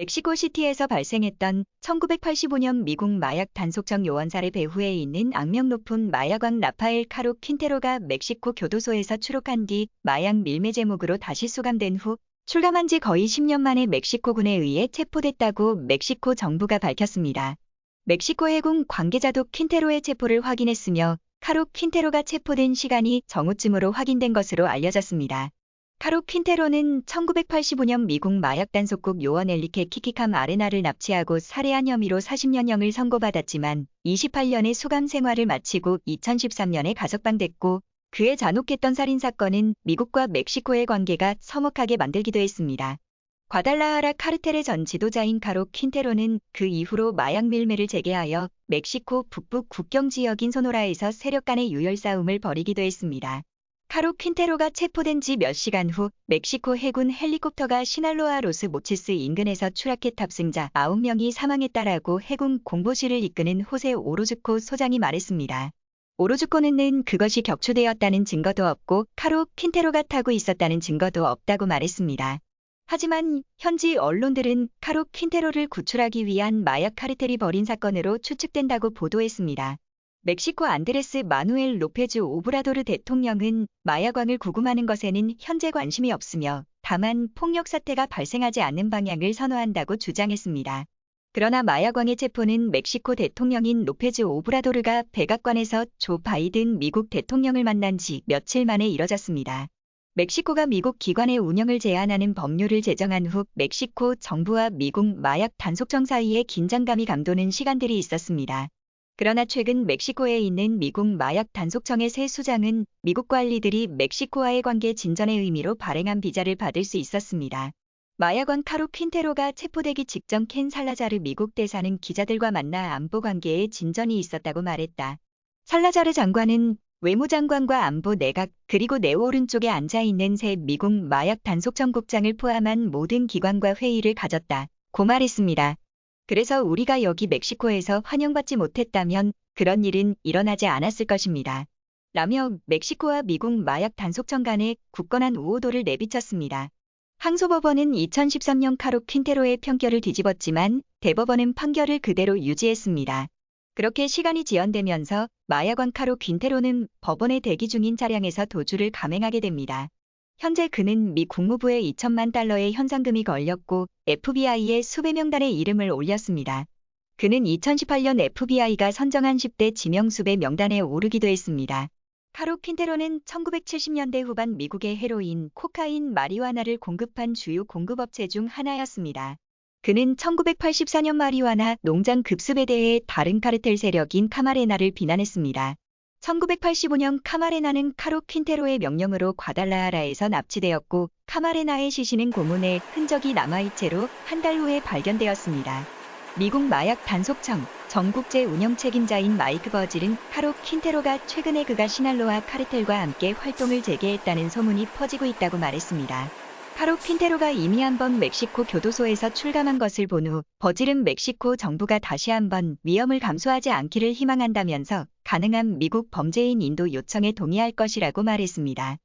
멕시코시티에서 발생했던 1985년 미국 마약 단속청 요원살의 배후에 있는 악명 높은 마약왕 라파엘 카로 퀸테로가 멕시코 교도소에서 추록한 뒤 마약 밀매 제목으로 다시 수감된 후 출감한 지 거의 10년 만에 멕시코군에 의해 체포됐다고 멕시코 정부가 밝혔습니다. 멕시코 해군 관계자도 퀸테로의 체포를 확인했으며 카로 퀸테로가 체포된 시간이 정오쯤으로 확인된 것으로 알려졌습니다. 카로 퀸테로는 1985년 미국 마약 단속국 요원 엘리케 키키캄 아레나를 납치하고 살해한 혐의로 40년형을 선고받았지만 28년의 수감 생활을 마치고 2013년에 가석방됐고 그의 잔혹했던 살인 사건은 미국과 멕시코의 관계가 서먹하게 만들기도 했습니다. 과달라하라 카르텔의 전 지도자인 카로 퀸테로는 그 이후로 마약 밀매를 재개하여 멕시코 북부 국경 지역인 소노라에서 세력 간의 유혈 싸움을 벌이기도 했습니다. 카로 퀸테로가 체포된 지 몇 시간 후 멕시코 해군 헬리콥터가 시날로아 로스 모치스 인근에서 추락해 탑승자 9명이 사망했다라고 해군 공보실을 이끄는 호세 오로즈코 소장이 말했습니다. 오로즈코는 그것이 격추되었다는 증거도 없고 카로 퀸테로가 타고 있었다는 증거도 없다고 말했습니다. 하지만 현지 언론들은 카로 퀸테로를 구출하기 위한 마약 카르텔이 벌인 사건으로 추측된다고 보도했습니다. 멕시코 안드레스 마누엘 로페즈 오브라도르 대통령은 마약왕을 구금하는 것에는 현재 관심이 없으며 다만 폭력 사태가 발생하지 않는 방향을 선호한다고 주장했습니다. 그러나 마약왕의 체포는 멕시코 대통령인 로페즈 오브라도르가 백악관에서 조 바이든 미국 대통령을 만난 지 며칠 만에 이뤄졌습니다. 멕시코가 미국 기관의 운영을 제한하는 법률을 제정한 후 멕시코 정부와 미국 마약 단속청 사이에 긴장감이 감도는 시간들이 있었습니다. 그러나 최근 멕시코에 있는 미국 마약 단속청의 새 수장은 미국 관리들이 멕시코와의 관계 진전의 의미로 발행한 비자를 받을 수 있었습니다. 마약왕 카로 퀸테로가 체포되기 직전 켄 살라자르 미국 대사는 기자들과 만나 안보 관계에 진전이 있었다고 말했다. 살라자르 장관은 외무장관과 안보 내각 그리고 내 오른쪽에 앉아 있는 새 미국 마약 단속청 국장을 포함한 모든 기관과 회의를 가졌다. 고 말했습니다. 그래서 우리가 여기 멕시코에서 환영받지 못했다면 그런 일은 일어나지 않았을 것입니다. 라며 멕시코와 미국 마약 단속청 간의 굳건한 우호도를 내비쳤습니다. 항소법원은 2013년 카로 퀸테로의 평결을 뒤집었지만 대법원은 판결을 그대로 유지했습니다. 그렇게 시간이 지연되면서 마약왕 카로 퀸테로는 법원에 대기 중인 차량에서 도주를 감행하게 됩니다. 현재 그는 미 국무부에 2천만 달러의 현상금이 걸렸고 FBI의 수배 명단에 이름을 올렸습니다. 그는 2018년 FBI가 선정한 10대 지명수배 명단에 오르기도 했습니다. 카로 퀸테로는 1970년대 후반 미국의 헤로인, 코카인, 마리화나를 공급한 주요 공급업체 중 하나였습니다. 그는 1984년 마리화나 농장 급습에 대해 다른 카르텔 세력인 카마레나를 비난했습니다. 1985년 카마레나는 카로 퀸테로의 명령으로 과달라하라에서 납치되었고 카마레나의 시신은 고문에 흔적이 남아있 채로 한 달 후에 발견되었습니다. 미국 마약 단속청 전국제 운영 책임자인 마이크 버질은 카로 퀸테로가 최근에 그가 시날로와 카르텔과 함께 활동을 재개했다는 소문이 퍼지고 있다고 말했습니다. 카로 퀸테로가 이미 한 번 멕시코 교도소에서 출감한 것을 본 후 버질은 멕시코 정부가 다시 한 번 위험을 감수하지 않기를 희망한다면서 가능한 미국 범죄인 인도 요청에 동의할 것이라고 말했습니다.